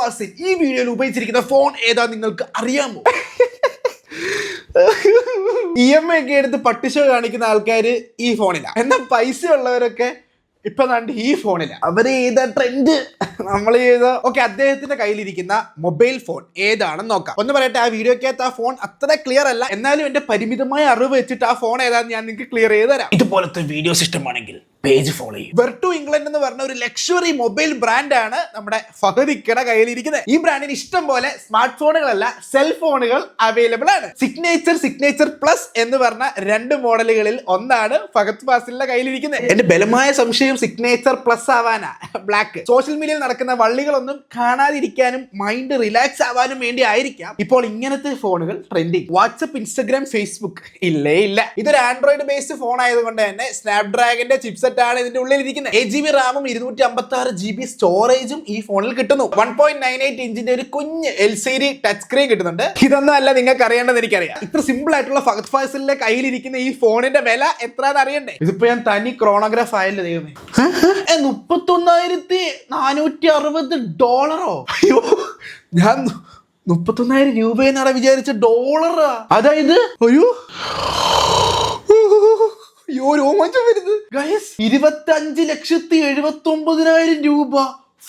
ഫാസിൽ ഈ വീഡിയോയിൽ ഉപയോഗിച്ചിരിക്കുന്ന ഫോൺ ഏതാ നിങ്ങൾക്ക് അറിയാമോ? ഇ എം ഐ ഒക്കെ എടുത്ത് പട്ടിഷോ കാണിക്കുന്ന ആൾക്കാര് ഈ ഫോണിലാണ് എന്നാൽ പൈസ ഉള്ളവരൊക്കെ ഇപ്പൊ കണ്ട് ഈ ഫോണില അവർ ചെയ്ത ട്രെൻഡ് നമ്മൾ ചെയ്ത ഓക്കെ അദ്ദേഹത്തിന്റെ കയ്യിലിരിക്കുന്ന മൊബൈൽ ഫോൺ ഏതാണെന്ന് നോക്കാം. ഒന്ന് പറയട്ടെ ആ വീഡിയോക്കകത്ത് ആ ഫോൺ അത്ര ക്ലിയർ അല്ല. എന്നാലും എന്റെ പരിമിതമായ അറിവ് വെച്ചിട്ട് ആ ഫോൺ ഏതാണെന്ന് ഞാൻ നിങ്ങൾക്ക് ക്ലിയർ ചെയ്ത് തരാം. ഇതുപോലത്തെ വീഡിയോസ് ഇഷ്ടമാണെങ്കിൽ പേജ് ഫോളോ ചെയ്യും. വെർട്ടു ഇംഗ്ലണ്ട് എന്ന് പറഞ്ഞ ഒരു ലക്ഷറി മൊബൈൽ ബ്രാൻഡാണ് നമ്മുടെ ഫഹദിക്കട കയ്യിലിരിക്കുന്നത്. ഈ ബ്രാൻഡിന് ഇഷ്ടം പോലെ സ്മാർട്ട് ഫോണുകളല്ല സെൽ ഫോണുകൾ അവൈലബിൾ ആണ്. സിഗ്നേച്ചർ സിഗ്നേച്ചർ പ്ലസ് എന്ന് പറഞ്ഞ രണ്ട് മോഡലുകളിൽ ഒന്നാണ് ഫഹദ് ഫാസിലിന്റെ കയ്യിലിരിക്കുന്നത്. എന്റെ ബലമായ സംശയം സിഗ്നേച്ചർ പ്ലസ് ആവാനാ. ബ്ലാക്ക് സോഷ്യൽ മീഡിയയിൽ നടക്കുന്ന വള്ളികളൊന്നും കാണാതിരിക്കാനും മൈൻഡ് റിലാക്സ് ആവാനും വേണ്ടി ആയിരിക്കാം. ഇപ്പോൾ ഇങ്ങനത്തെ ഫോണുകൾ ട്രെൻഡിങ് വാട്സപ്പ് ഇൻസ്റ്റഗ്രാം ഫേസ്ബുക്ക് ഇല്ലേ ഇല്ല. ഇതൊരു ആൻഡ്രോയിഡ് ബേസ്ഡ് ഫോൺ ആയതുകൊണ്ട് തന്നെ സ്നാപ്ഡ്രാഗന്റെ ചിപ്സെറ്റ് ആണ് ഇതിന്റെ ഉള്ളിൽ ഇരിക്കുന്നത് എയ്റ്റ് ജി ബി റാമും ഇരുന്നൂറ്റി അമ്പത്തി ആറ് ജി ബി സ്റ്റോറേജും ഈ ഫോണിൽ കിട്ടുന്നു. വൺ പോയിന്റ് നയൻ എയ്റ്റ് ഇഞ്ചിന്റെ ഒരു കുഞ്ഞ് L C D touch screen കിട്ടുന്നുണ്ട്. ഇതൊന്നും അല്ല നിങ്ങൾക്ക് അറിയേണ്ടത് എനിക്കറിയാം. ഇത്ര സിമ്പിൾ ആയിട്ടുള്ള ഫഹദ് ഫാസിലിന്റെ കയ്യിലിരിക്കുന്ന ഈ ഫോണിന്റെ വില എത്രയാണെന്ന് അറിയണ്ടേ? ഇതിപ്പോ ഞാൻ തനി ക്രോണോഗ്രാഫ് ആയല്ലോ ദൈവമേ. മുപ്പത്തൊന്നായിരത്തി നാനൂറ്റി അറുപത് ഡോളറോ? അയ്യോ ഞാൻ മുപ്പത്തൊന്നായിരം രൂപയെന്നാണ് വിചാരിച്ച ഡോളറാ. അതായത്? അയ്യോ. അയ്യോ രോമാഞ്ചം വരുന്നത് ഗൈസ് ഇരുപത്തഞ്ച് ലക്ഷത്തി എഴുപത്തി ഒമ്പതിനായിരം രൂപ.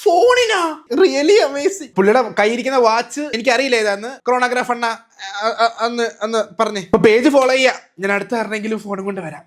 ഫോണിനാ. റിയലി അമേസിങ് പുള്ളിയുടെ കൈയിരിക്കുന്ന വാച്ച് എനിക്ക് അറിയില്ല ഏതാന്ന്. ക്രോണോഗ്രാഫ് അണ്ണ അന്ന് അന്ന് പറഞ്ഞേ. ഇപ്പൊ പേജ് ഫോളോ ചെയ്യാ. ഞാൻ അടുത്ത ആരുടെങ്കിലും ഫോണും കൊണ്ട് വരാം.